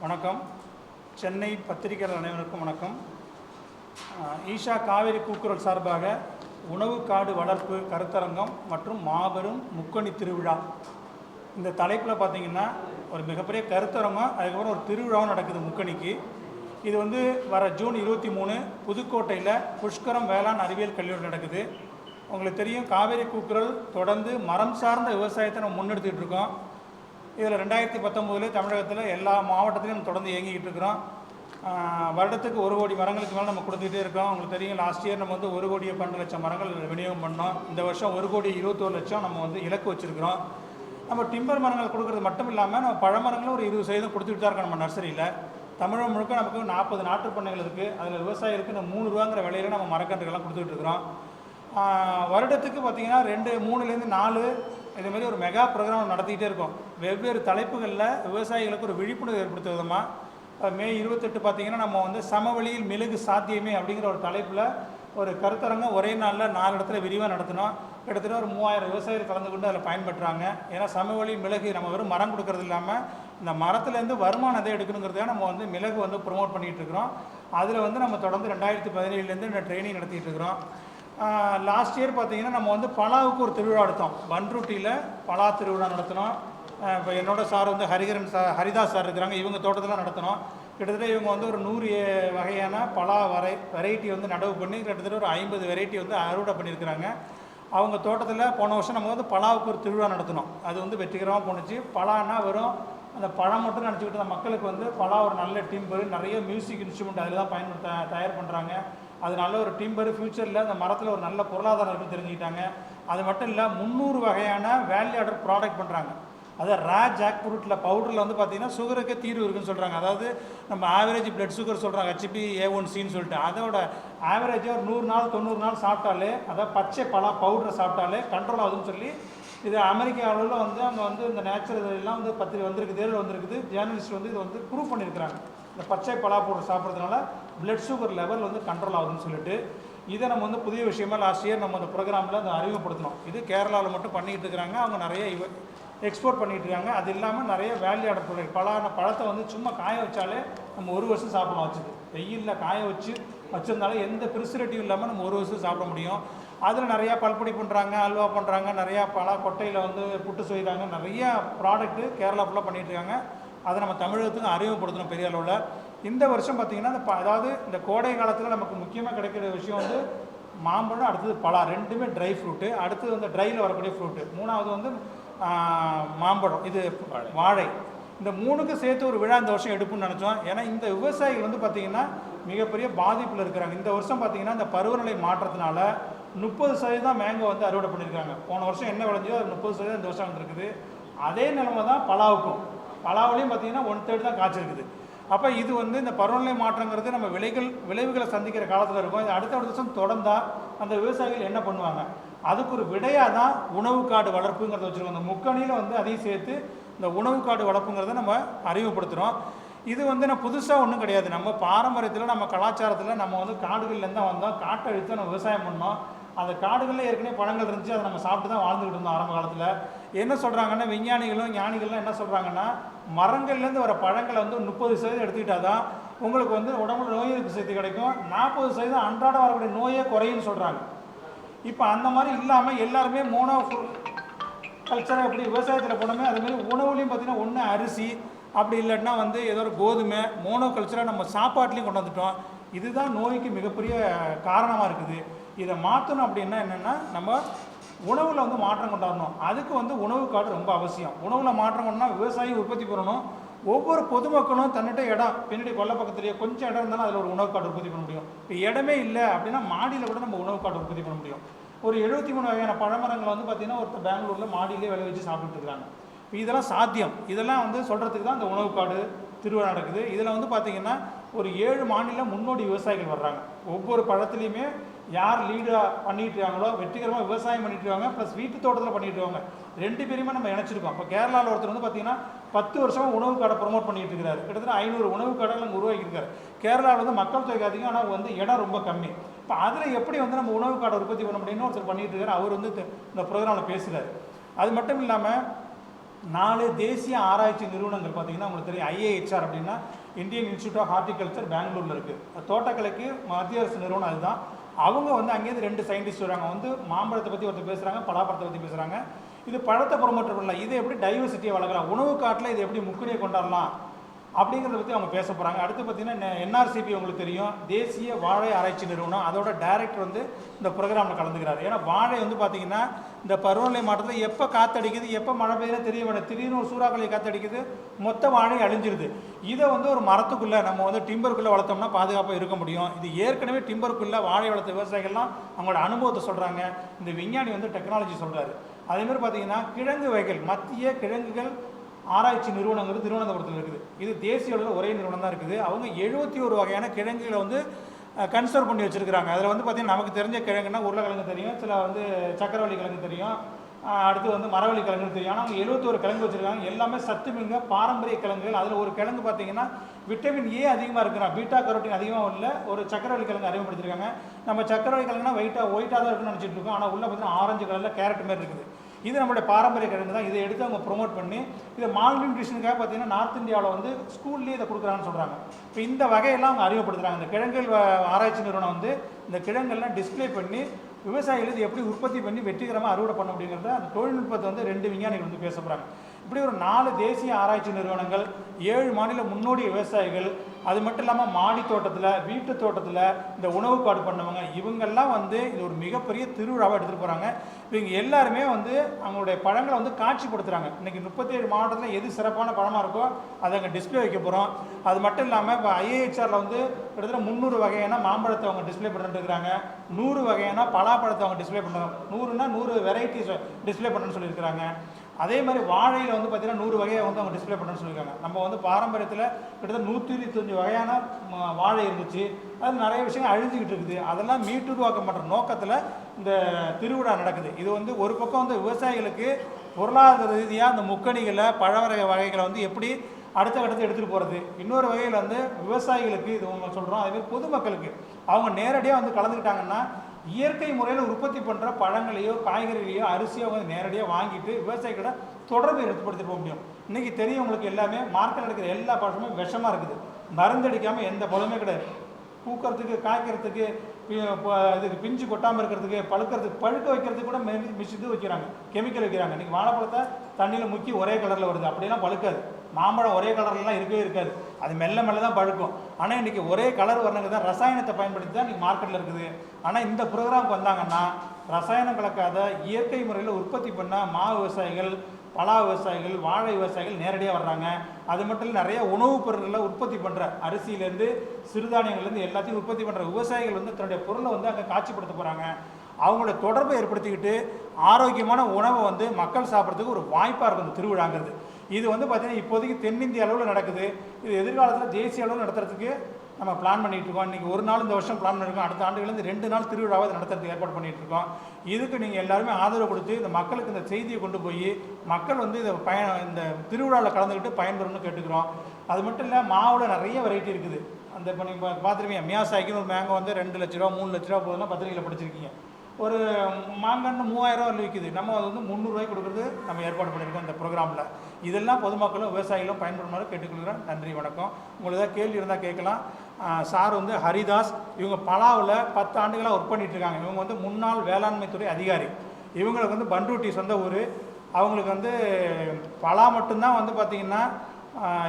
வணக்கம். சென்னை பத்திரிகையாளர் அனைவருக்கும் வணக்கம். ஈஷா காவேரி கூக்குரல் சார்பாக உணவு காடு வளர்ப்பு கருத்தரங்கம் மற்றும் மாபெரும் முக்கணி திருவிழா. இந்த தலைப்பில் பார்த்தீங்கன்னா ஒரு மிகப்பெரிய கருத்தரங்கம் அதுக்கப்புறம் ஒரு திருவிழாவும் நடக்குது முக்கணிக்கு இது வந்து வர ஜூன் இருபத்தி மூணு புதுக்கோட்டையில் புஷ்கரம் வேளாண் அறிவியல் கல்லூரி நடக்குது. உங்களுக்கு தெரியும் காவேரி கூக்குரல் தொடர்ந்து மரம் சார்ந்த விவசாயத்தை நம்ம முன்னெடுத்துக்கிட்டு இருக்கோம். இதில் ரெண்டாயிரத்தி பத்தொம்போதுலேயே தமிழகத்தில் எல்லா மாவட்டத்திலையும் நம்ம தொடர்ந்து இயங்கிக்கிட்டு இருக்கிறோம். வருடத்துக்கு ஒரு கோடி மரங்களுக்கு மேலே நம்ம கொடுத்துக்கிட்டே இருக்கோம். உங்களுக்கு தெரியும் லாஸ்ட் இயர் நம்ம வந்து ஒரு கோடியே பன்னெண்டு லட்சம் மரங்கள் விநியோகம் பண்ணோம். இந்த வருஷம் ஒரு கோடி இருபத்தோரு லட்சம் நம்ம வந்து இலக்கு வச்சுருக்கிறோம். நம்ம டிம்பர் மரங்கள் கொடுக்கறது மட்டும் இல்லாமல் நம்ம பழமரங்களும் ஒரு இருபது சதவீதம் கொடுத்துட்டு தான் இருக்கோம் நம்ம நர்சரியில். தமிழகம் முழுக்க நமக்கு நாற்பது நாட்டு பண்ணைகள் இருக்குது அதில் விவசாயிகளுக்கு இந்த மூணு ரூபாங்கிற விலையில நம்ம மரக்கன்றுகள்லாம் கொடுத்துட்டு இருக்கிறோம். வருடத்துக்கு பார்த்தீங்கன்னா ரெண்டு மூணுலேருந்து நாலு இது மாதிரி ஒரு மெகா ப்ரோக்ராம் நடத்திக்கிட்டே இருக்கோம். வெவ்வேறு தலைப்புகளில் விவசாயிகளுக்கு ஒரு விழிப்புணர்வு ஏற்படுத்த விதமாக மே இருபத்தெட்டு பார்த்தீங்கன்னா நம்ம வந்து சமவெளியில் மிளகு சாத்தியமே அப்படிங்கிற ஒரு தலைப்பில் ஒரு கருத்தரங்கம் ஒரே நாளில் நாலு இடத்துல விரிவாக நடத்தினோம். கிட்டத்தட்ட ஒரு மூவாயிரம் விவசாயிகள் கலந்து கொண்டு அதில் பயன்பெற்றாங்க. ஏன்னா சமவெளி மிளகு நம்ம வெறும் மரம் கொடுக்கறது இல்லாமல் இந்த மரத்துலேருந்து வருமானம் எதை எடுக்கணுங்கிறதுக்காக நம்ம வந்து மிளகு வந்து ப்ரொமோட் பண்ணிகிட்டு இருக்கிறோம். அதில் வந்து நம்ம தொடர்ந்து ரெண்டாயிரத்தி பதினேழுலேருந்து இந்த ட்ரைனிங் நடத்திட்டு இருக்கிறோம். லாஸ்ட் இயர் பார்த்தீங்கன்னா நம்ம வந்து பலாவுக்கு ஒரு திருவிழா எடுத்தோம். பன்ருட்டியில் பலா திருவிழா நடத்தினோம். இப்போ என்னோட சார் வந்து ஹரிகரன் சார் ஹரிதாஸ் சார் இருக்கிறாங்க. இவங்க தோட்டத்தில் நடத்தினோம். கிட்டத்தட்ட இவங்க வந்து ஒரு நூறு வகையான பலா வரை வெரைட்டி வந்து நடவு பண்ணி கிட்டத்தட்ட ஒரு ஐம்பது வெரைட்டி வந்து அறுவடை பண்ணியிருக்கிறாங்க. அவங்க தோட்டத்தில் போன வருஷம் நம்ம வந்து பலாவுக்கு ஒரு திருவிழா நடத்தினோம். அது வந்து வெற்றிகரமாக போணுச்சு. பலானா வெறும் அந்த பழம் மட்டும் நினச்சிக்கிட்டு மக்களுக்கு வந்து பலா ஒரு நல்ல டிம்பர் நிறைய மியூசிக் இன்ஸ்ட்ருமெண்ட் அதில் தான் பயன்படுத்த தயார் பண்ணுறாங்க அது நல்ல ஒரு டிம்பர் ஃப்யூச்சரில் அந்த மரத்தில் ஒரு நல்ல பொருளாதாரம் இருக்குன்னு தெரிஞ்சுக்கிட்டாங்க. அது மட்டும் இல்லை முந்நூறு வகையான வேல்யூ ஆர்டர் ப்ராடக்ட் பண்ணுறாங்க அதாவது ரா ஜாக் ஃப்ரூட்டில் பவுடரில் வந்து பார்த்தீங்கன்னா சுகருக்கு தீர்வு இருக்குன்னு சொல்கிறாங்க அதாவது நம்ம ஆவரேஜ் பிளட் சுகர் சொல்கிறாங்க ஹெச்பி ஏ ஒன் சின்னு சொல்லிட்டு. அதோட ஆவரேஜாக ஒரு நூறு நாள் தொண்ணூறு நாள் சாப்பிட்டாலே அதாவது பச்சை பழ பவுடரை சாப்பிட்டாலே கண்ட்ரோல் ஆகுதுன்னு சொல்லி இது அமெரிக்க அளவில் வந்து அங்கே வந்து இந்த நேச்சுரல் இதெல்லாம் வந்து பத்திரி வந்திருக்கு தேர்வு வந்திருக்குது. ஜேர்னலிஸ்ட் வந்து இது வந்து ப்ரூவ் பண்ணியிருக்கிறாங்க. இந்த பச்சை பலா பவுடர் சாப்பிட்றதுனால பிளட் சுகர் லெவல் வந்து கண்ட்ரோல் ஆகுதுன்னு சொல்லிட்டு இதை நம்ம வந்து புதிய விஷயமா லாஸ்ட் இயர் நம்ம அந்த ப்ரோக்ராமில் அதை அறிமுகப்படுத்தினோம். இது கேரளாவில் மட்டும் பண்ணிக்கிட்டு இருக்கிறாங்க. அவங்க நிறைய எக்ஸ்போர்ட் பண்ணிகிட்டு இருக்காங்க. அது இல்லாமல் நிறைய வேல்யூ ஆட ப்ராடக்ட் பழான பழத்தை வந்து சும்மா காய வச்சாலே நம்ம ஒரு வருஷம் சாப்பிடலாம் வச்சுது. வெயிலில் காய வச்சு வச்சுருந்தாலும் எந்த பிரிசரேட்டிவ் இல்லாமல் நம்ம ஒரு வருஷம் சாப்பிட முடியும். அதில் நிறையா பல்பொடி பண்ணுறாங்க அல்வா பண்ணுறாங்க நிறையா பலா கொட்டையில் வந்து புட்டு செய்கிறாங்க நிறையா ப்ராடக்ட்டு கேரளா ஃபுல்லாக பண்ணிகிட்ருக்காங்க இருக்காங்க. அதை நம்ம தமிழகத்துக்கு அறிமுகப்படுத்தணும் பெரிய அளவில். இந்த வருஷம் பார்த்திங்கன்னா இந்த ப- அதாவது இந்த கோடை காலத்தில் நமக்கு முக்கியமாக கிடைக்கிற விஷயம் வந்து மாம்பழம் அடுத்தது பலா ரெண்டுமே ட்ரை ஃப்ரூட்டு அடுத்தது வந்து ட்ரையில் வரக்கூடிய ஃப்ரூட்டு மூணாவது வந்து மாம்பழம். இது வாழை. இந்த மூணுக்கு சேர்த்து ஒரு விழா இந்த வருஷம் எடுப்புன்னு நினச்சோம். ஏன்னா இந்த விவசாயிகள் வந்து பார்த்திங்கன்னா மிகப்பெரிய பாதிப்பில் இருக்கிறாங்க. இந்த வருஷம் பார்த்திங்கன்னா இந்த பருவநிலை மாற்றத்தினால முப்பது சதவீதம் மேங்கோ வந்து அறுவடை பண்ணியிருக்காங்க. போன வருஷம் என்ன விளைஞ்சோ அது முப்பது சதவீதம் இந்த வருஷம் வந்திருக்குது. அதே நிலைமை தான் பலாவுக்கும். பலாவுலையும் பார்த்தீங்கன்னா ஒன் தேர்ட் தான் காய்ச்சிருக்குது. அப்போ இது வந்து இந்த பருவநிலை மாற்றங்கிறது நம்ம விலைகள் விளைவுகளை சந்திக்கிற காலத்தில் இருக்கும். இது அடுத்த வருஷம் தொடர்ந்தால் அந்த விவசாயிகள் என்ன பண்ணுவாங்க? அதுக்கு ஒரு விடையாக தான் உணவு காடு வளர்ப்புங்கிறத வச்சுருக்கோம். இந்த முக்கணியில் வந்து அதையும் சேர்த்து இந்த உணவு காடு வளர்ப்புங்கிறத நம்ம அறிமுகப்படுத்துகிறோம் இது வந்து நான் புதுசாக ஒன்றும் கிடையாது. நம்ம பாரம்பரியத்தில் நம்ம கலாச்சாரத்தில் நம்ம வந்து காடுகள்லேருந்து தான் வந்தோம். காட்டை அழித்து நம்ம விவசாயம் பண்ணோம். அந்த காடுகளில் ஏற்கனவே பழங்கள் இருந்துச்சு அதை நம்ம சாப்பிட்டு தான் வாழ்ந்துக்கிட்டு இருந்தோம் ஆரம்ப காலத்தில். என்ன சொல்கிறாங்கன்னா விஞ்ஞானிகளும் ஞானிகளும் என்ன சொல்கிறாங்கன்னா மரங்கள்லேருந்து வர பழங்களை வந்து முப்பது சதவீதம் எடுத்துக்கிட்டா தான் உங்களுக்கு வந்து உடம்புல நோய் எதிர்ப்பு சக்தி கிடைக்கும். நாற்பது சதவீதம் அன்றாடம் வரக்கூடிய நோயே குறையும்னு சொல்கிறாங்க இப்போ அந்த மாதிரி இல்லாமல் எல்லாருமே மோனோ கல்ச்சரை எப்படி விவசாயத்தில் போனோமே அது மாதிரி உணவுலையும் பார்த்தீங்கன்னா ஒன்று அரிசி அப்படி இல்லைன்னா வந்து ஏதோ ஒரு கோதுமை மோனோ கல்ச்சராக நம்ம சாப்பாட்லேயும் கொண்டு வந்துட்டோம். இதுதான் நோய்க்கு மிகப்பெரிய காரணமாக இருக்குது. இதை மாற்றணும் அப்படின்னா என்னென்னா நம்ம உணவில் வந்து மாற்றம் கொண்டாடணும். அதுக்கு வந்து உணவு காடு ரொம்ப அவசியம். உணவில் மாற்றம் கொண்டா விவசாயி உற்பத்தி பண்ணணும். ஒவ்வொரு பொதுமக்களும் தன்னிட்ட இடம் பின்னாடி கொல்லை பக்கத்துலேயே கொஞ்சம் இடம் இருந்தாலும் அதில் ஒரு உணவு காடு உற்பத்தி பண்ண முடியும். இப்போ இடமே இல்லை அப்படின்னா மாடியில் கூட நம்ம உணவு காடு உற்பத்தி பண்ண முடியும். ஒரு எழுபத்தி மூணு வகையான பழமரங்களை வந்து பார்த்திங்கன்னா ஒருத்தர் பெங்களூரில் மாடியிலே விளை வச்சு சாப்பிட்டுட்டு இருக்காங்க. இப்போ இதெல்லாம் சாத்தியம். இதெல்லாம் வந்து சொல்கிறதுக்கு தான் இந்த உணவு காடு திருவிழா நடக்குது. இதில் வந்து பார்த்திங்கன்னா ஒரு ஏழு மாநில முன்னோடி விவசாயிகள் வர்றாங்க. ஒவ்வொரு பழத்துலையுமே யார் லீடாக பண்ணிட்டு இருக்காங்களோ வெற்றிகரமாக விவசாயம் பண்ணிட்டு இருக்காங்க ப்ளஸ் வீட்டு தோட்டத்தில் பண்ணிட்டு இருக்காங்க ரெண்டு பேருமே நம்ம இணைச்சிருக்கோம். இப்போ கேரளாவில் ஒருத்தர் வந்து பார்த்தீங்கன்னா பத்து வருஷமாக உணவு கடை ப்ரொமோட் பண்ணிட்டு இருக்காரு கிட்டத்தட்ட ஐநூறு உணவு கடைகள் அங்கே உருவாக்கியிருக்காரு. கேரளாவில் வந்து மக்கள் தொகை அதிகம் ஆனால் வந்து இடம் ரொம்ப கம்மி. இப்போ அதில் எப்படி வந்து நம்ம உணவு காடை உற்பத்தி பண்ண முடியும்னு ஒருத்தர் பண்ணிட்டு இருக்காரு அவர் வந்து இந்த- இந்த ப்ரோக்ராமில் பேசுகிறார் அது மட்டும் இல்லாமல் நாலு தேசிய ஆராய்ச்சி நிறுவனங்கள் பார்த்தீங்கன்னா உங்களுக்கு தெரியும் ஐஏஹெச்ஆர் அப்படின்னா இந்தியன் இன்ஸ்டியூட் ஆஃப் ஹார்டிகல்ச்சர் பெங்களூரில் இருக்குது தோட்டக்கலைக்கு மத்திய அரசு நிறுவனம் அதுதான். அவங்க வந்து அங்கேருந்து ரெண்டு சயின்டிஸ்ட் வராங்க வந்து மாம்பழத்தை பற்றி ஒருத்தர் பேசுகிறாங்க பலாப்பழத்தை பற்றி பேசுகிறாங்க இது பழத்தை ப்ரொமோட்டர் பண்ணலாம் இது எப்படி டைவர்சிட்டியை வளர்க்கலாம்? உணவு காட்டில் இது எப்படி முக்கிய கொண்டாடலாம்? அப்படிங்கிறத பற்றி அவங்க பேச போகிறாங்க அடுத்து பார்த்தீங்கன்னா என்ஆர்சிபி உங்களுக்கு தெரியும். தேசிய வாழை ஆராய்ச்சி நிறுவனம். அதோட டைரக்டர் வந்து இந்த ப்ரோக்ராமில் கலந்துக்கிறார். ஏன்னா வாழை வந்து பார்த்தீங்கன்னா இந்த பருவநிலை மாற்றத்தில் எப்போ காத்தடிக்குது எப்போ மழை பெய்யுது தெரிய வேண்டாம் திடீர்னு ஒரு சூறாக்களை காத்தடிக்குது மொத்த வாழை அழிஞ்சிருது. இதை வந்து ஒரு மரத்துக்குள்ளே நம்ம வந்து டிம்பருக்குள்ளே வளர்த்தோம்னா பாதுகாப்பாக இருக்க முடியும். இது ஏற்கனவே டிம்பருக்குள்ளே வாழை வளர்த்த விவசாயிகள்லாம் அவங்களோட அனுபவத்தை சொல்கிறாங்க இந்த விஞ்ஞானி வந்து டெக்னாலஜி சொல்கிறாரு அதேமாதிரி பார்த்தீங்கன்னா கிழங்கு வகைகள் மத்திய கிழங்குகள் ஆராய்ச்சி நிறுவனங்கிறது திருவனந்தபுரத்தில் இருக்குது. இது தேசிய அளவில் ஒரே நிறுவனம் தான் இருக்குது. அவங்க எழுபத்தி ஒரு வகையான கிழங்குகளை வந்து கன்சர்வ் பண்ணி வச்சுருக்கிறாங்க. அதில் வந்து பார்த்திங்கன்னா நமக்கு தெரிஞ்ச கிழங்குனா உருளைக்கிழங்கு தெரியும். சில வந்து சக்கரவள்ளி கிழங்கு தெரியும். அடுத்து வந்து மரவள்ளி கிழங்கு தெரியும். ஆனால் அவங்க எழுபத்தோரு கிழங்கு வச்சுருக்காங்க. எல்லாமே சத்து மிக பாரம்பரிய கிழங்குகள். அதில் ஒரு கிழங்கு பார்த்தீங்கன்னா விட்டமின் ஏ அதிகமாக இருக்கிறான். பீட்டா கரோட்டின் அதிகமாக உள்ள ஒரு சக்கரவள்ளி கிழங்கு அறிமுகப்படுத்திருக்காங்க. நம்ம சக்கரவள்ளி கிழங்குனா ஒயிட்டாக ஒயிட்டாக தான் இருக்குன்னு நினச்சிட்டு இருக்கோம். ஆனால் உள்ளே பார்த்தீங்கன்னா ஆரஞ்சு கலரில் கேரட் மாதிரி இருக்குது. இது நம்மளுடைய பாரம்பரிய கிழங்கு தான். இதை எடுத்து அவங்க ப்ரொமோட் பண்ணி இதை மால்நியூட்ரிஷனுக்காக பார்த்தீங்கன்னா நார்த் இந்தியாவில் வந்து ஸ்கூல்லேயே இதை கொடுக்குறாங்கன்னு சொல்கிறாங்க இப்போ இந்த வகையெல்லாம் அவங்க அறிமுகப்படுத்துகிறாங்க இந்த கிழங்குகள் வ- ஆராய்ச்சி நிறுவனம் வந்து இந்த கிழங்கெல்லாம் டிஸ்ப்ளே பண்ணி விவசாயிகள் இது எப்படி உற்பத்தி பண்ணி வெற்றிகரமாக அறுவடை பண்ண அப்படிங்கிறத அந்த தொழில்நுட்பத்தை வந்து ரெண்டு விஞ்ஞானிகள் வந்து பேச போகிறாங்க இப்படி ஒரு நாலு தேசிய ஆராய்ச்சி நிறுவனங்கள் ஏழு மாநில முன்னோடி விவசாயிகள் அது மட்டும் இல்லாமல் மாடி தோட்டத்தில் வீட்டு தோட்டத்தில் இந்த உணவு காடு பண்ணவங்க இவங்கெல்லாம் வந்து இது ஒரு மிகப்பெரிய திருவிழாவாக எடுத்துகிட்டு போகிறாங்க இவங்க எல்லாருமே வந்து அவங்களுடைய பழங்களை வந்து காட்சிப்படுத்துகிறாங்க இன்றைக்கி முப்பத்தேழு மாவட்டத்தில் எது சிறப்பான பழமாக இருக்கோ அதை அங்கே டிஸ்ப்ளே வைக்க போகிறோம் அது மட்டும் இல்லாமல் இப்போ ஐஏஹெச்ஆரில் வந்து கிட்டத்தட்ட முந்நூறு வகையான மாம்பழத்தை அவங்க டிஸ்ப்ளே பண்ணிட்டு இருக்கிறாங்க. நூறு வகையான பலாப்பழத்தை அவங்க டிஸ்ப்ளே பண்ணுறாங்க நூறுனா நூறு வெரைட்டிஸ் டிஸ்ப்ளே பண்ணுறேன்னு சொல்லியிருக்கிறாங்க. அதே மாதிரி வாழையில் வந்து பார்த்தீங்கன்னா நூறு வகையை வந்து அவங்க டிஸ்ப்ளே பண்ணணும்னு சொல்லியிருக்காங்க. நம்ம வந்து பாரம்பரியத்தில் கிட்டத்தட்ட நூற்றி இருபத்தஞ்சு வகையான வாழை இருந்துச்சு. அது நிறைய விஷயங்கள் அழிஞ்சிக்கிட்டு இருக்குது. அதெல்லாம் மீட்டுருவாக்கம் பண்ணுற நோக்கத்தில் இந்த திருவிழா நடக்குது. இது வந்து ஒரு பக்கம் வந்து விவசாயிகளுக்கு பொருளாதார ரீதியாக அந்த முக்கணிகளை பழவரை வகைகளை வந்து எப்படி அடுத்த கட்டத்தை எடுத்துகிட்டு போகிறது இன்னொரு வகையில் வந்து விவசாயிகளுக்கு இது உங்க சொல்கிறோம் அதேமாதிரி பொதுமக்களுக்கு. அவங்க நேரடியாக வந்து கலந்துக்கிட்டாங்கன்னா இயற்கை முறையில் உற்பத்தி பண்ணுற பழங்களையோ காய்கறிகளையோ அரிசியோ வந்து நேரடியாக வாங்கிட்டு விவசாயிகளை தொடர்பு ஏற்படுத்திட்டு போக முடியும். இன்றைக்கி தெரியும் எல்லாமே மார்க்கெட் இருக்கிற எல்லா பழமும் விஷமாக இருக்குது. மருந்தடிக்காமல் எந்த பழமே கிடையாது. பூக்கிறதுக்கு காய்க்கிறதுக்கு இதுக்கு பிஞ்சு கொட்டாமல் இருக்கிறதுக்கு பழுக்கிறதுக்கு பழுக்க வைக்கிறதுக்கு கூட மெ- இது வைக்கிறாங்க. கெமிக்கல் வைக்கிறாங்க. இன்றைக்கி வாழைப்பழத்தை தண்ணியில் முக்கி ஒரே கலரில் வருது. அப்படிலாம் பழுக்காது. மாம்பழம் ஒரே கலர்லாம் இருக்கவே இருக்காது. அது மெல்ல மெல்ல தான் பழுக்கும். ஆனால் இன்றைக்கி ஒரே கலர் வரணுங்க தான் ரசாயனத்தை பயன்படுத்தி தான் இன்றைக்கி மார்க்கெட்டில் இருக்குது. ஆனால் இந்த ப்ரோக்ராமுக்கு வந்தாங்கன்னா ரசாயனம் கலக்காத இயற்கை முறையில் உற்பத்தி பண்ண மா விவசாயிகள் பலா விவசாயிகள் வாழை விவசாயிகள் நேரடியாக வர்றாங்க. அது மட்டும் இல்லை நிறைய உணவுப் பொருட்களை உற்பத்தி பண்ணுற அரிசியிலேருந்து சிறுதானியங்கள்லேருந்து எல்லாத்தையும் உற்பத்தி பண்ணுற விவசாயிகள் வந்து தன்னுடைய பொருளை வந்து அங்கே காட்சிப்படுத்த போகிறாங்க அவங்களோட தொடர்பை ஏற்படுத்திக்கிட்டு ஆரோக்கியமான உணவை வந்து மக்கள் சாப்பிட்றதுக்கு ஒரு வாய்ப்பாக இருக்கும் இந்த திருவிழாங்கிறது. இது வந்து பார்த்திங்கன்னா இப்போதைக்கு தென்னிந்திய அளவில் நடக்குது. இது எதிர்காலத்தில் தேசிய அளவில் நடத்துறதுக்கு நம்ம பிளான் பண்ணிகிட்டு இருக்கோம். இன்றைக்கி ஒரு நாள் இந்த வருஷம் பிளான் பண்ணியிருக்கோம் அடுத்த ஆண்டுலேருந்து ரெண்டு நாள் திருவிழாவை நடத்துறதுக்கு ஏற்பாடு பண்ணிகிட்டு இருக்கோம். இதுக்கு நீங்கள் எல்லாருமே ஆதரவு கொடுத்து இந்த மக்களுக்கு இந்த செய்தியை கொண்டு போய் மக்கள் வந்து இதை பயன் இந்த திருவிழாவில் கலந்துக்கிட்டு பயன்பெறணும்னு கேட்டுக்கிறோம். அது மட்டும் இல்லை மாவில் நிறைய வெரைட்டி இருக்குது. அந்த இப்போ நீங்கள் பார்த்துருப்பீங்க மியாசாய்க்குன்னு ஒரு மேங்கோ வந்து ரெண்டு லட்ச ரூபா மூணு லட்ச ரூபா போதுன்னா பத்திரிகையில் படிச்சிருக்கீங்க. ஒரு மாங்கன்று மூவாயிரம் ரூபா விற்கிது நம்ம அது வந்து முந்நூறுரூவாய்க்கு கொடுக்குறது நம்ம ஏற்பாடு பண்ணியிருக்கோம் இந்த ப்ரோக்ராமில். இதெல்லாம் பொதுமக்களும் விவசாயிகளும் பயன்படுமாறு கேட்டுக்கொள்கிறேன். நன்றி வணக்கம். உங்களுக்கு ஏதாவது கேள்வி இருந்தால் கேட்கலாம். சார் வந்து ஹரிதாஸ் இவங்க பலாவில் பத்து ஆண்டுகளாக ஒர்க் பண்ணிகிட்ருக்காங்க இருக்காங்க இவங்க வந்து முன்னாள் வேளாண்மை துறை அதிகாரி. இவங்களுக்கு வந்து பண்ருட்டி சொந்த ஊர். அவங்களுக்கு வந்து பலா மட்டும்தான் வந்து பார்த்திங்கன்னா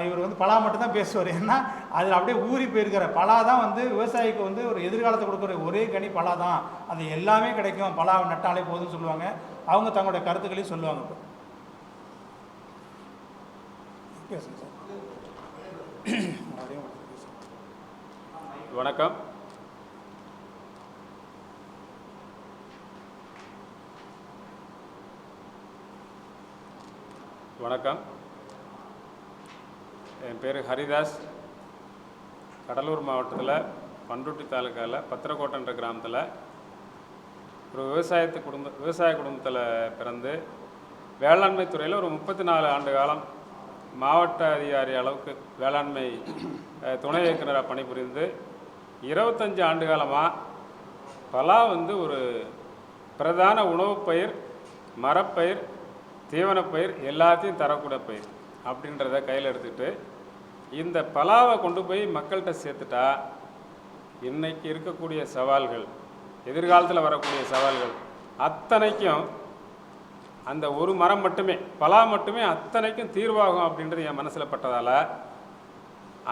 இவர் வந்து பலா மட்டும்தான் பேசுவார். ஏன்னா அதில் அப்படியே ஊறி போயிருக்கிற பலா தான் வந்து விவசாயிக்கு வந்து ஒரு எதிர்காலத்தை கொடுக்குற ஒரே கனி பலா தான். அது எல்லாமே கிடைக்கும். பலா நட்டாலே போதும்னு சொல்லுவாங்க. அவங்க தங்களுடைய கருத்துக்களையும் சொல்லுவாங்க. இப்போ பேசுங்க சார். வணக்கம். வணக்கம். என் பேர் ஹரிதாஸ். கடலூர் மாவட்டத்தில் பண்ருட்டி தாலுக்காவில் பத்திரக்கோட்டன்ற கிராமத்தில் ஒரு விவசாயத்து குடும்ப விவசாய குடும்பத்தில் பிறந்து வேளாண்மை துறையில் ஒரு முப்பத்தி நாலு ஆண்டு காலம் மாவட்ட அதிகாரி அளவுக்கு வேளாண்மை துணை இயக்குனராக பணிபுரிந்து இருபத்தஞ்சு ஆண்டு காலமாக பலா வந்து ஒரு பிரதான உணவுப் பயிர் மரப்பயிர் தீவனப்பயிர் எல்லாத்தையும் தரக்கூடிய பயிர் அப்படின்றத கையில் எடுத்துக்கிட்டு இந்த பலாவை கொண்டு போய் மக்கள்கிட்ட சேர்த்துட்டா இன்றைக்கி இருக்கக்கூடிய சவால்கள் எதிர்காலத்தில் வரக்கூடிய சவால்கள் அத்தனைக்கும் அந்த ஒரு மரம் மட்டுமே பலா மட்டுமே அத்தனைக்கும் தீர்வாகும் அப்படின்றது என் மனசில் பட்டதால்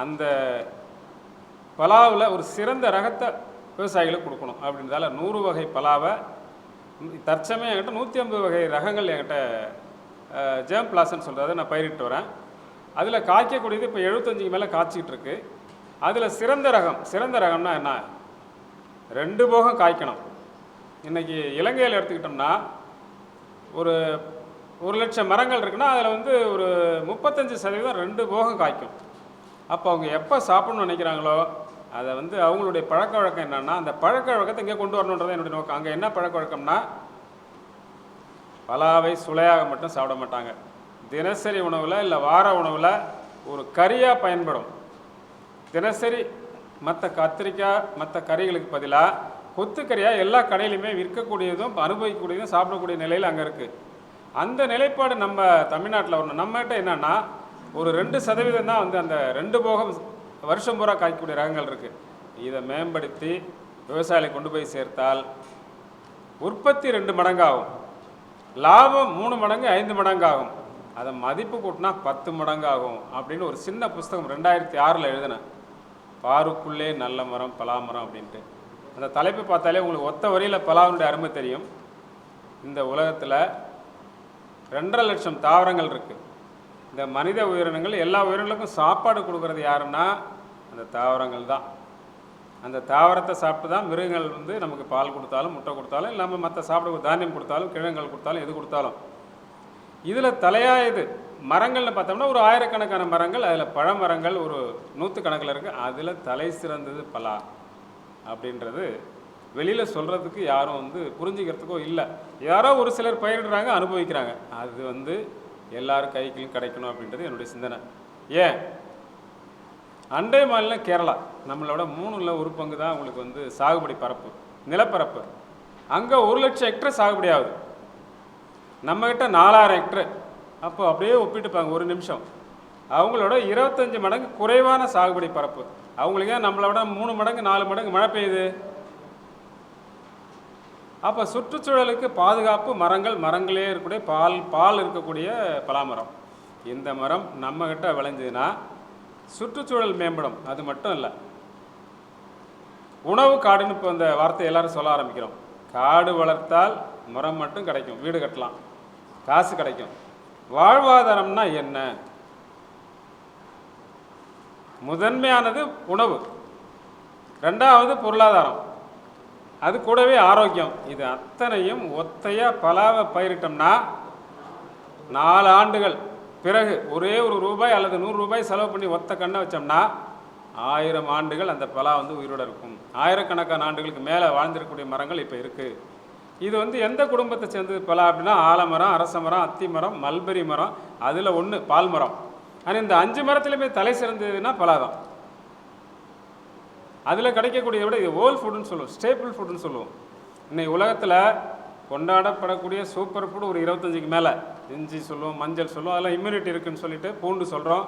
அந்த பலாவில் ஒரு சிறந்த ரகத்தை விவசாயிகளுக்கு கொடுக்கணும் அப்படின்றதால நூறு வகை பலாவை தற்சமயம் என்கிட்ட நூற்றி ஐம்பது வகை ரகங்கள் என்கிட்ட ஜேம் பிளாஸ்ன்னு சொல்கிறத நான் பயிரிட்டு வரேன். அதில் காய்க்கக்கூடியது இப்போ எழுபத்தஞ்சுக்கு மேலே காய்ச்சிக்கிட்டு இருக்கு அதில் சிறந்த ரகம் சிறந்த ரகம்னா என்ன? ரெண்டு போகம் காய்க்கணும். இன்றைக்கி இலங்கையில் எடுத்துக்கிட்டோம்னா ஒரு ஒரு லட்சம் மரங்கள் இருக்குன்னா அதில் வந்து ஒரு முப்பத்தஞ்சு சதவீதம் ரெண்டு போகம் காய்க்கும். அப்போ அவங்க எப்போ சாப்பிடணும்னு நினைக்கிறாங்களோ அதை வந்து அவங்களுடைய பழக்க வழக்கம் என்னென்னா அந்த பழக்க வழக்கத்தை இங்கே கொண்டு வரணுன்றது என்னுடைய நோக்கம். அங்கே என்ன பழக்க வழக்கம்னா பலாவை சுளையாக மட்டும் சாப்பிட மாட்டாங்க. தினசரி உணவில் இல்லை வார உணவில் ஒரு கறியாக பயன்படும். தினசரி மற்ற கத்திரிக்காய் மற்ற கறிகளுக்கு பதிலாக கொத்துக்கறியாக எல்லா கடையிலையுமே விற்கக்கூடியதும் அனுபவிக்கக்கூடியதும் சாப்பிடக்கூடிய நிலையில் அங்கே இருக்குது அந்த நிலைப்பாடு நம்ம தமிழ்நாட்டில் வரணும். நம்மகிட்ட என்னென்னா ஒரு ரெண்டு சதவீதம் தான் வந்து அந்த ரெண்டு போகம் வருஷம் பூரா காய்க்கக்கூடிய ரகங்கள் இருக்குது இதை மேம்படுத்தி விவசாயிகளை கொண்டு போய் சேர்த்தால் உற்பத்தி ரெண்டு மடங்காகும். லாபம் மூணு மடங்கு ஐந்து மடங்கு ஆகும் அதை மதிப்பு கூட்டினா பத்து மடங்கு ஆகும் அப்படின்னு ஒரு சின்ன புஸ்தகம் ரெண்டாயிரத்தி ஆறில் எழுதினேன். பாருக்குள்ளே நல்ல மரம் பலாமரம் அப்படின்ட்டு. அந்த தலைப்பு பார்த்தாலே உங்களுக்கு ஒத்த வரியில் பலாவனுடைய அருமை தெரியும். இந்த உலகத்தில் ரெண்டரை லட்சம் தாவரங்கள் இருக்குது இந்த மனித உயிரினங்கள் எல்லா உயிரினங்களுக்கும் சாப்பாடு கொடுக்குறது யாருன்னா அந்த தாவரங்கள் தான். அந்த தாவரத்தை சாப்பிட்டு தான் மிருகங்கள் வந்து நமக்கு பால் கொடுத்தாலும் முட்டை கொடுத்தாலும் இல்லாமல் மற்ற சாப்பிட தானியம் கொடுத்தாலும் கிழங்குகள் கொடுத்தாலும் எது கொடுத்தாலும் இதில் தலையாக இது மரங்கள்னு பார்த்தோம்னா ஒரு ஆயிரக்கணக்கான மரங்கள் அதில் பழமரங்கள் ஒரு நூற்று கணக்கில் இருக்குது அதில் தலை சிறந்தது பலா அப்படின்றது வெளியில் சொல்கிறதுக்கு யாரும் வந்து புரிஞ்சுக்கிறதுக்கோ இல்லை. யாரோ ஒரு சிலர் பயிரிடுறாங்க அனுபவிக்கிறாங்க. அது வந்து எல்லாரும் கைக்கும் கிடைக்கணும் அப்படின்றது என்னுடைய சிந்தனை. ஏன்? அண்டை மாநிலம் கேரளா. நம்மளோட மூணுல ஒரு பங்கு தான் உங்களுக்கு வந்து சாகுபடி பரப்பு நிலப்பரப்பு. அங்கே ஒரு லட்சம் ஹெக்டர் சாகுபடி ஆகுது. நம்மக்கிட்ட நாலாயிரம் ஹெக்டர் அப்போ அப்படியே ஒப்பிட்டுப்பாங்க ஒரு நிமிஷம். அவங்களோட இருபத்தஞ்சி மடங்கு குறைவான சாகுபடி பரப்பு. அவங்களுக்கு நம்மளை விட மூணு மடங்கு நாலு மடங்கு மழை பெய்யுது? அப்போ சுற்றுச்சூழலுக்கு பாதுகாப்பு மரங்கள் மரங்களே இருக்கக்கூடிய பால் பால் இருக்கக்கூடிய பலாமரம். இந்த மரம் நம்மக்கிட்ட விளைஞ்சதுன்னா சுற்றுச்சூழல் மேம்படும். அது மட்டும் இல்லை. உணவு காடுன்னு இப்போ இந்த வார்த்தை எல்லாரும் சொல்ல ஆரம்பிக்கிறோம். காடு வளர்த்தால் மரம் மட்டும் கிடைக்கும் வீடு கட்டலாம். காசு கிடைக்கும். வாழ்வாதாரம்னா என்ன? முதன்மையானது உணவு. ரெண்டாவது பொருளாதாரம். அது கூடவே ஆரோக்கியம். இது அத்தனையும் ஒத்தையாக பலாவை பயிரிட்டோம்னா நாலு ஆண்டுகள். பிறகு ஒரே ஒரு ரூபாய் அல்லது நூறு ரூபாய் செலவு பண்ணி ஒத்த கண்ணை வச்சோம்னா ஆயிரம் ஆண்டுகள் அந்த பலா வந்து உயிரோட இருக்கும். ஆயிரக்கணக்கான ஆண்டுகளுக்கு மேலே வாழ்ந்திருக்கக்கூடிய மரங்கள் இப்போ இருக்குது இது வந்து எந்த குடும்பத்தை சேர்ந்தது பலா அப்படின்னா ஆலமரம் அரச மரம் அத்தி மரம் மல்பெரி மரம் அதில் ஒன்று பால் மரம். ஆனால் இந்த அஞ்சு மரத்துலையுமே தலை சிறந்ததுன்னா பலா தான் அதில் கிடைக்கக்கூடிய விட இது ஓல் ஃபுட்னு சொல்லுவோம் ஸ்டேபிள் ஃபுட்னு சொல்லுவோம். இன்னைக்கு உலகத்தில் கொண்டாடப்படக்கூடிய சூப்பர் ஃபுட் ஒரு இருபத்தஞ்சுக்கு மேலே. இஞ்சி சொல்லுவோம் மஞ்சள் சொல்லுவோம் அதெல்லாம் இம்யூனிட்டி இருக்குன்னு சொல்லிட்டு பூண்டு சொல்கிறோம்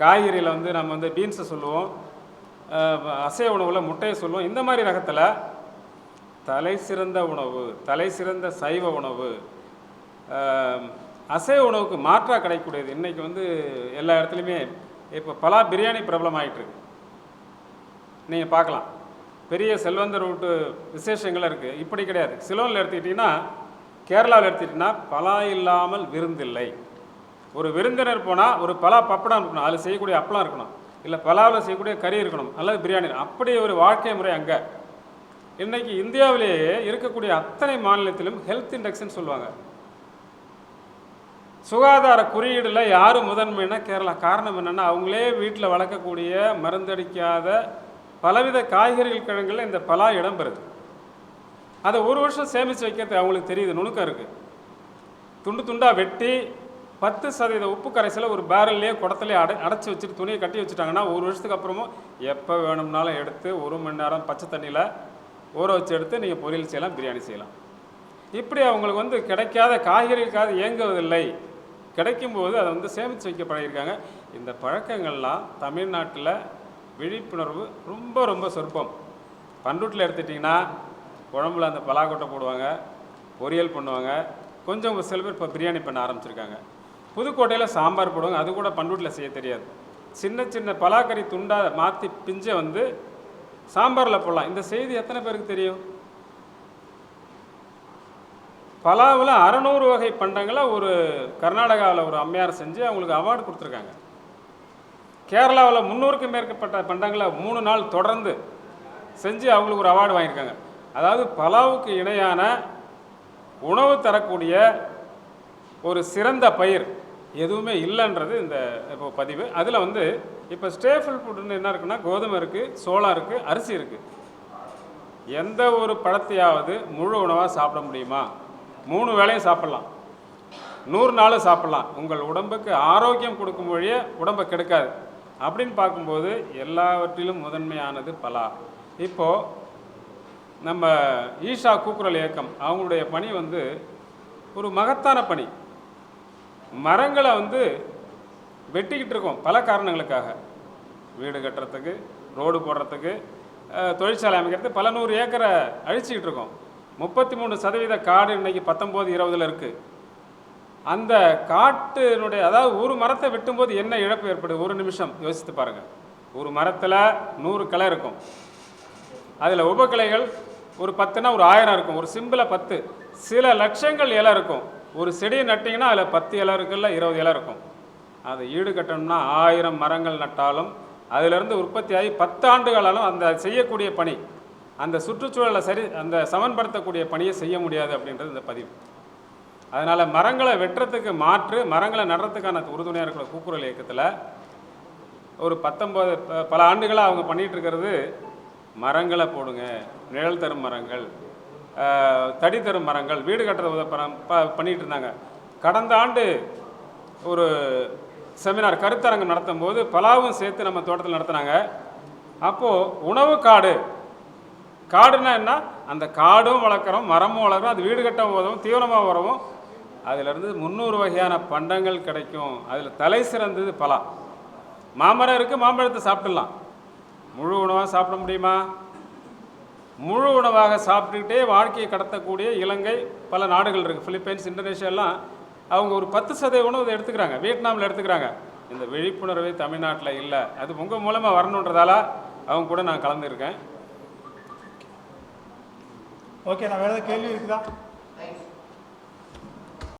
காய்கறியில் வந்து நம்ம வந்து பீன்ஸை சொல்லுவோம் அசைவ உணவில் முட்டையை சொல்லுவோம். இந்த மாதிரி ரகத்தில் தலை சிறந்த உணவு தலை சிறந்த சைவ உணவு அசைவ உணவுக்கு மாற்றாக கிடைக்கக்கூடியது. இன்றைக்கி வந்து எல்லா இடத்துலையுமே இப்போ பலா பிரியாணி பிரபலம் ஆயிட்டு நீங்கள் பார்க்கலாம். பெரிய செல்வந்தர் வீட்டு விசேஷங்கள் இருக்குது இப்படி கிடையாது. சிலோனில் எடுத்துக்கிட்டிங்கன்னா கேரளாவில் எடுத்துக்கிட்டிங்கன்னா பலா இல்லாமல் விருந்தில்லை. ஒரு விருந்தினர் போனால் ஒரு பலா பப்படம் இருக்கணும். அதில் செய்யக்கூடிய அப்பளம் இருக்கணும். இல்லை பலாவில் செய்யக்கூடிய கறி இருக்கணும். அல்லது பிரியாணி அப்படி ஒரு வாழ்க்கை முறை அங்கே. இன்றைக்கி இந்தியாவிலேயே இருக்கக்கூடிய அத்தனை மாநிலத்திலும் ஹெல்த் இண்டெக்ஸ்ன்னு சொல்லுவாங்க. சுகாதார குறியீடில் யார் முதன்மைன்னா கேரளா. காரணம் என்னென்னா அவங்களே வீட்டில் வளர்க்கக்கூடிய மருந்தடிக்காத பலவித காய்கறிகள் கிழங்குல இந்த பலா இடம் பெறுது. அதை ஒரு வருஷம் சேமித்து வைக்கிறது அவங்களுக்கு தெரியுது நுணுக்கம் இருக்குது துண்டு துண்டாக வெட்டி பத்து சதவீத உப்பு கரைசலை ஒரு பேரல்லையே குடத்துலேயே அடை அடைச்சி வச்சுட்டு துணியை கட்டி வச்சுட்டாங்கன்னா ஒரு வருஷத்துக்கு அப்புறமும் எப்போ வேணும்னாலும் எடுத்து ஒரு மணி நேரம் பச்சை தண்ணியில் ஊற வச்சு எடுத்து நீங்கள் பொரியல் செய்யலாம் பிரியாணி செய்யலாம். இப்படி அவங்களுக்கு வந்து கிடைக்காத காய்கறிகளுக்காக இயங்குவதில்லை கிடைக்கும்போது அதை வந்து சேமித்து வைக்க பழகிருக்காங்க இந்த பழக்கங்கள்லாம் தமிழ்நாட்டில் விழிப்புணர்வு ரொம்ப ரொம்ப சொற்பம். பண்ருட்டில் எடுத்துட்டிங்கன்னா குழம்புல அந்த பலாக்கொட்டை போடுவாங்க பொரியல் பண்ணுவாங்க. கொஞ்சம் சில பேர் இப்போ பிரியாணி பண்ண ஆரம்பிச்சிருக்காங்க. புதுக்கோட்டையில் சாம்பார் போடுவாங்க அது கூட பண்ருட்டில் செய்ய தெரியாது. சின்ன சின்ன பலாக்கறி துண்டாக மாற்றி பிஞ்சை வந்து சாம்பாரில் போடலாம். இந்த செய்தி எத்தனை பேருக்கு தெரியும்? பலாவில் அறநூறு வகை பண்டங்களை ஒரு கர்நாடகாவில் ஒரு அம்மையார் செஞ்சு அவங்களுக்கு அவார்டு கொடுத்துருக்காங்க. கேரளாவில் முந்நூறுக்கும் மேற்பட்ட பண்டங்களை மூணு நாள் தொடர்ந்து செஞ்சு அவங்களுக்கு ஒரு அவார்டு வாங்கியிருக்காங்க. அதாவது பலாவுக்கு இணையான உணவு தரக்கூடிய ஒரு சிறந்த பயிர். எதுவுமே இல்லைன்றது இந்த இப்போ பதிவு. அதில் வந்து இப்போ ஸ்டேஃபிள் ஃபுட்னு என்ன இருக்குன்னா கோதுமை இருக்குது சோளம் இருக்குது அரிசி இருக்குது எந்த ஒரு பழத்தையாவது முழு உணவாக சாப்பிட முடியுமா? மூணு வேளையும் சாப்பிட்லாம். நூறு நாளும் சாப்பிட்லாம். உங்கள் உடம்புக்கு ஆரோக்கியம் கொடுக்கும் வழியே உடம்பை கெடுக்காது. அப்படின்னு பார்க்கும்போது எல்லாவற்றிலும் முதன்மையானது பலா. இப்போது நம்ம ஈஷா கூக்குரல் இயக்கம் அவங்களுடைய பணி வந்து ஒரு மகத்தான பணி. மரங்களை வந்து வெட்டிக்கிட்டு இருக்கோம் பல காரணங்களுக்காக. வீடு கட்டுறதுக்கு ரோடு போடுறதுக்கு தொழிற்சாலை அமைக்கிறது பல நூறு ஏக்கரை அழிச்சிக்கிட்டு இருக்கோம். முப்பத்தி மூணு சதவீத காடு இன்றைக்கி பத்தொம்போது இருபதில் இருக்குது அந்த காட்டினுடைய அதாவது ஒரு மரத்தை வெட்டும்போது என்ன இழப்பு ஏற்படும் ஒரு நிமிஷம் யோசித்து பாருங்கள் ஒரு மரத்தில் நூறு கிளை இருக்கும். அதில் உபக்கிளைகள் ஒரு பத்துனா ஒரு ஆயிரம் இருக்கும். ஒரு சிம்பிள பத்து. சில லட்சங்கள் இலை இருக்கும். ஒரு செடியை நட்டிங்கன்னா அதில் பத்து இலை இருக்குல்ல இருபது இலை இருக்கும். அதை ஈடு கட்டணும்னா ஆயிரம் மரங்கள் நட்டாலும் அதிலிருந்து உற்பத்தி ஆகி பத்து ஆண்டுகளாலும் அந்த செய்யக்கூடிய பணி அந்த சுற்றுச்சூழலை சரி அந்த சமன்படுத்தக்கூடிய பணியை செய்ய முடியாது அப்படின்றது இந்த பதிவு. அதனால் மரங்களை வெட்டுறதுக்கு மாற்று மரங்களை நடுறதுக்கான உறுதுணையாக இருக்கிற கூக்குரல் இயக்கத்தில் ஒரு பத்தொம்பது ப- பல ஆண்டுகளாக அவங்க பண்ணிகிட்டு இருக்கிறது மரங்களை போடுங்க நிழல் தரும் மரங்கள் தடி தரும் மரங்கள் வீடு கட்டுறது ப பண்ணிகிட்டு இருந்தாங்க. கடந்த ஆண்டு ஒரு செமினார் கருத்தரங்கம் நடத்தும் போது பலாவும் சேர்த்து நம்ம தோட்டத்தில் நடத்துனாங்க. அப்போது உணவு காடு. காடுனா என்ன? அந்த காடும் வளர்க்குறோம் மரமும் வளர்க்குறோம் அது வீடு கட்ட உதவும் தீவனமாக உறவும். அதிலிருந்து முந்நூறு வகையான பண்டங்கள் கிடைக்கும். அதில் தலை சிறந்தது பலா. மாமரம் இருக்குது மாம்பழத்தை சாப்பிடலாம் முழு உணவாக சாப்பிட முடியுமா? முழு உணவாக சாப்பிட்டுக்கிட்டே வாழ்க்கையை கடத்தக்கூடிய இலங்கை பல நாடுகள் இருக்குது பிலிப்பைன்ஸ் இந்தோனேஷியாலாம் அவங்க ஒரு பத்து சதவீத உணவு எடுத்துக்கிறாங்க. வியட்நாமில் எடுத்துக்கிறாங்க. இந்த விழிப்புணர்வே தமிழ்நாட்டில் இல்லை. அது உங்கள் மூலமாக வரணுன்றதால அவங்க கூட நான் கலந்துருக்கேன். ஓகே நான் வேறு கேள்வி இருக்குதா?